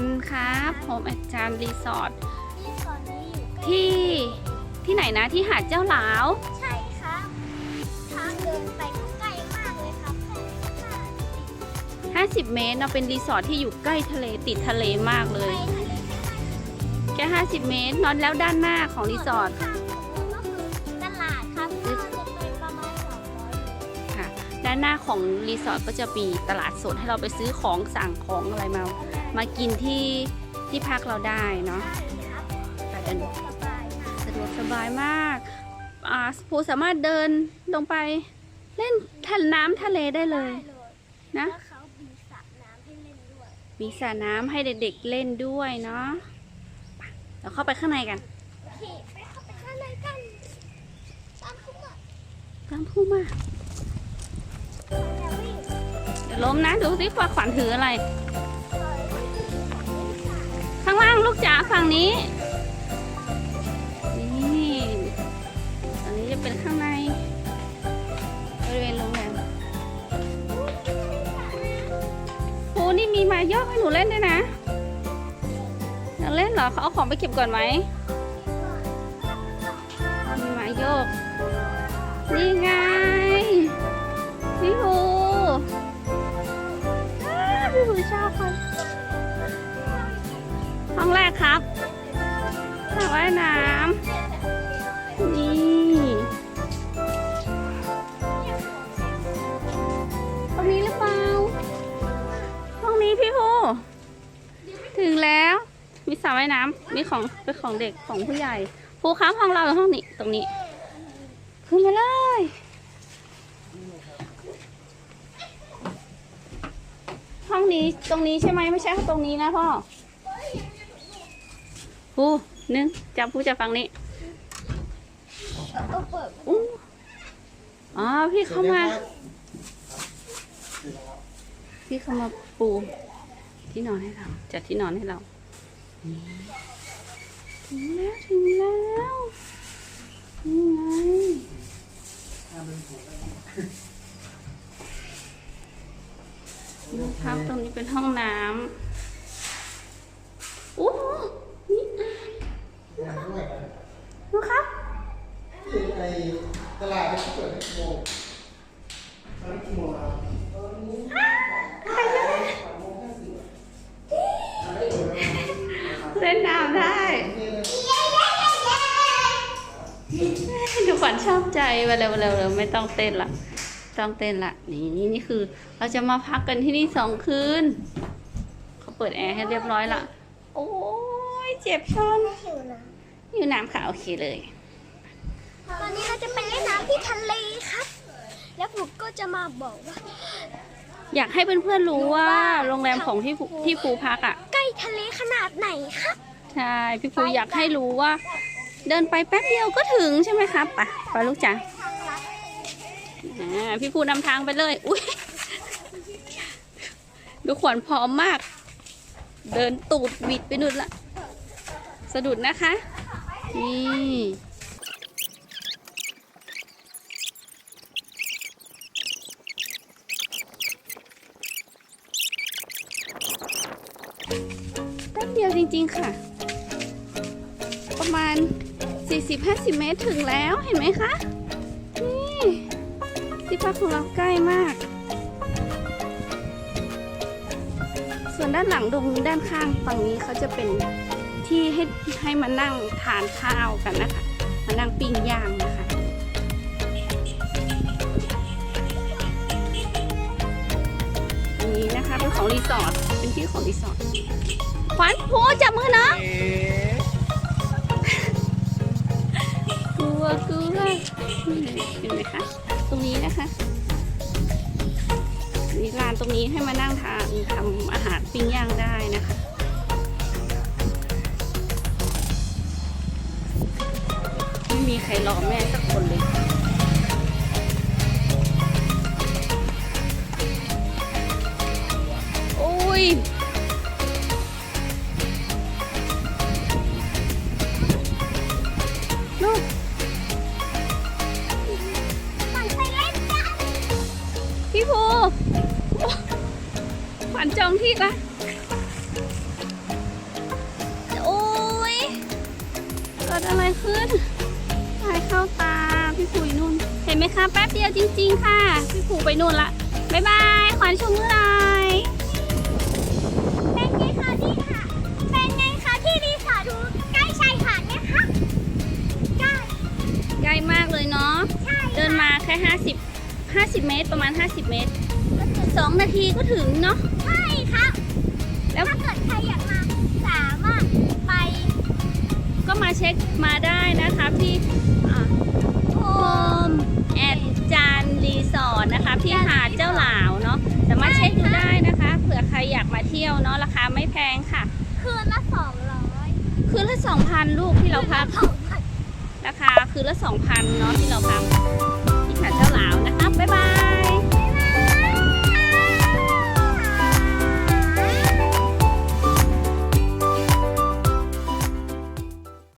นต์ครับโฮมแอนจันรีสอร์ทที่ตอนนี้อยู่ใกล้ที่ที่ไหนนะที่หาดเจ้าหลาว ใช่ครับทางเดินไปก็ใกล้มากเลยครับแค่ห้าสิบ50 เมตรเนาะเป็นรีสอร์ทที่อยู่ใกล้ทะเลติดทะเลมากเลไปย ทะเลแค่ห้าสิบแค่50 เมตรนอนแล้วด้านหน้าของรีสอร์ทท ด้านหน้าของรีสอร์ทก็จะมีตลาดสดให้เราไปซื้อของสั่งของอะไรมา มากินที่ที่พักเราได้เนาะได้ครับแต่เดินสบายมากสะดวกสบายมากอ่าภูสามารถเดินลงไป เล่นทันน้ำทะเลได้เลยได้เลยนะแล้วเขามีสระน้ำให้เล่นด้วย มีสระน้ำให้เด็กๆเล่นด้วยเนาะไปเราเข้าไปข้างในกันโอเคไปเข้าไปข้างในกัน ตามเข้ามาตามผู้มาอย่าวิ่งเดี๋ยว ล้มนะ ดูสิว่าขวัญถืออะไร ข้างล่างลูกจ๋าฝั่งนี้ นี่อันนี้จะเป็นข้างในบริเวณโรงแรมโอ้นี่มีมายอกให้หนูเล่นด้วยนะอยากเล่นเหรอเขาเอาของไปเก็บก่อนไหมมีมายก นี่ไงายน้ำนี่ ตรงนี้หรือเปล่า ห้องนี้พี่ภูถึงแล้ว มีสระว่ายน้ำมีของเป็นของเด็กของผู้ใหญ่ภูครับห้องเราห้องนี้ตรงนี้ ขึ้นมาเลยห้องนี้ตรงนี้ใช่ไหมไม่ใช่ตรงนี้นะพ่อภู หนึ่งจับภูจะฟังนี้ก็เปิดอู้อ๋อพี่เข้ามา พี่เข้ามาปูที่นอนให้เราจัดที่นอนให้เรานี่ถึงแล้วถึงแล้วนี่ไงนะครับตรงนี้เป็นห้องน้ำโอ้นี่อ่างดูครับ ที่ไอตลาดที่เปิดให้ กี่โมงตอนนี้กี่โมงครับเล่นน้ำได้ดูขวัญชอบใจมาเร็วๆเร็วไม่ต้องเต้นละต้องเต้นละนี่นี่นี่คือ เราจะมาพักกันที่นี่สองคืนเขาเปิดแอร์ให้เรียบร้อยละโอ้ยเจ็บชนหิวนอยู่น้ำค่ะ โอเคเลย ตอนนี้เราจะไปเล่นน้ำที่ทะเลครับ แล้วผมก็จะมาบอกว่า อยากให้เพื่อนๆรู้ว่าโรงแรมของพี่ภูพี่ภูพักอะ ใกล้ทะเลขนาดไหนครับ ใช่ พี่ภูอยากให้รู้ว่า เดินไปแป๊บเดียวก็ถึงใช่ไหมครับไปไปลูกจ๋าอ่าพี่ภูนำทางไปเลย อุ้ยดูขวัญพร้อมมาก เดินตูดบิดไปนุดละ สะดุดนะคะ นี่ เดียวจริงๆค่ะ ประมาณ 40-50 เมตรถึงแล้วเห็นไหมคะ นี่ที่พักของเราใกล้มาก ส่วนด้านหลังตรงด้านข้างฝั่งนี้เขาจะเป็นที่ให้ให้มานั่งทานข้าวกันนะคะ มานั่งปิ้งย่างนะคะอันนี้นะคะเป็นของรีสอร์ทเป็นที่ของรีสอร์ท ขวัญพูจับมือนะกลัวกลัวเห็นไหมคะ ตรงนี้นะคะมีร้านตรงนี้ให้มานั่งทานทำอาหารปิ้งย่างได้นะคะไม่มีใครรอแม่สักคนเลยโอ้ย ฝัญจองที่ละโอ้ยเกิดอะไรขึ้นตายเข้าตาพี่ผูยนุ่น เห็นไหมคะแป๊บเดียวจริง ๆ ค่ะ พี่ผูไปนู่นละบ๊ายบายขวัญชมเมื่อไหร่เป็นไงคะที่ค่ะ เป็นไงคะที่ดีสอร์ทดูใกล้ชายหาดไหมคะใกล้ใกล้มากเลยเนาะ ใช่เดินมาแค่ห้าสิบห้าสิบเมตรประมาณห้าสิบเมตรสองนาทีก็ถึงเนาะ เช็คมาได้นะคะที่โฮมแอดจานรีสอร์ทนะคะที่หาดเจ้าหลาวเนาะสามารถเช็คดูได้นะคะเผื่อใครอยากมาเที่ยวเนาะราคาไม่แพงค่ะ คืนละสองร้อยคืนละ2,000ลูกที่เราพักสองพันราคาคืนละ2,000เนาะที่เราพักใ